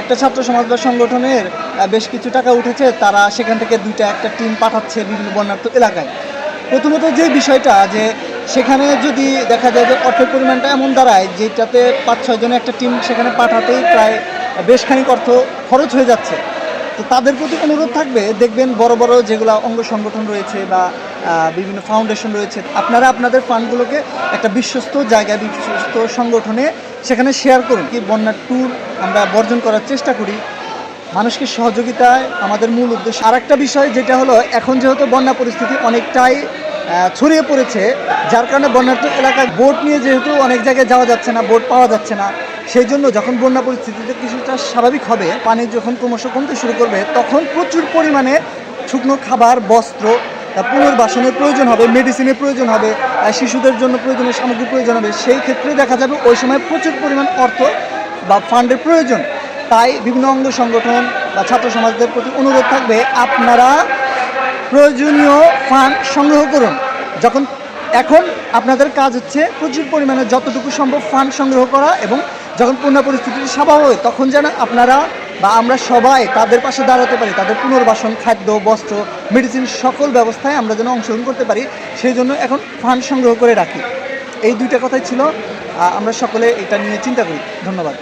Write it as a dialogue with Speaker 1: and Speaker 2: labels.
Speaker 1: একটা ছাত্র বা সংগঠনের বেশ কিছু টাকা উঠেছে, তারা সেখান থেকে দুইটা, একটা টিম পাঠাচ্ছে বিভিন্ন বন্যার্থ এলাকায়। প্রথমত যে বিষয়টা, যে সেখানে যদি দেখা যায় যে অর্থের পরিমাণটা এমন দাঁড়ায়, যেটাতে পাঁচ, ছয় জনের একটা টিম সেখানে পাঠাতেই প্রায় বেশ খানিক অর্থ খরচ হয়ে যাচ্ছে। তো তাদের প্রতি অনুরোধ থাকবে, দেখবেন বড় বড় যেগুলো অঙ্গ সংগঠন রয়েছে বা বিভিন্ন ফাউন্ডেশন রয়েছে, আপনারা আপনাদের ফান্ডগুলোকে একটা বিশ্বস্ত জায়গায়, বিশ্বস্ত সংগঠনে সেখানে শেয়ার করুন কি বন্যার ট্যুর আমরা বর্জন করার চেষ্টা করি। মানুষকে সহযোগিতায় আমাদের মূল উদ্দেশ্য আর একটা বিষয় যেটা হলো, এখন যেহেতু বন্যা পরিস্থিতি অনেকটাই ছড়িয়ে পড়েছে, যার কারণে বন্যার্থ এলাকায় বোট নিয়ে যেহেতু অনেক জায়গায় যাওয়া যাচ্ছে না বোট পাওয়া যাচ্ছে না, সেই জন্য যখন বন্যা পরিস্থিতিতে কিছুটা স্বাভাবিক হবে, পানি যখন ক্রমশ কমতে শুরু করবে, তখন প্রচুর পরিমাণে শুকনো খাবার, বস্ত্র পুনর্বাসনের প্রয়োজন হবে মেডিসিনের প্রয়োজন হবে শিশুদের জন্য প্রয়োজনীয় সামগ্রী প্রয়োজন হবে, সেই ক্ষেত্রে দেখা যাবে ওই সময় প্রচুর পরিমাণ অর্থ বা ফান্ডের প্রয়োজন। তাই বিভিন্ন অঙ্গ সংগঠন বা ছাত্র সমাজদের প্রতি অনুরোধ থাকবে, আপনারা প্রয়োজনীয় ফান্ড সংগ্রহ করুন। যখন, এখন আপনাদের কাজ হচ্ছে প্রচুর পরিমাণে যতটুকু সম্ভব ফান্ড সংগ্রহ করা এবং যখন পূর্ণ পরিস্থিতি স্বাভাবিক তখন যেন আপনারা বা আমরা সবাই তাদের পাশে দাঁড়াতে পারি, তাদের পুনর্বাসন, খাদ্য, বস্ত্র মেডিসিন সকল ব্যবস্থায় আমরা যেন অংশগ্রহণ করতে পারি, সেই জন্য এখন ফান্ড সংগ্রহ করে রাখি। এই দুইটা কথাই ছিল আমরা সকলে এটা নিয়ে চিন্তা করি। ধন্যবাদ।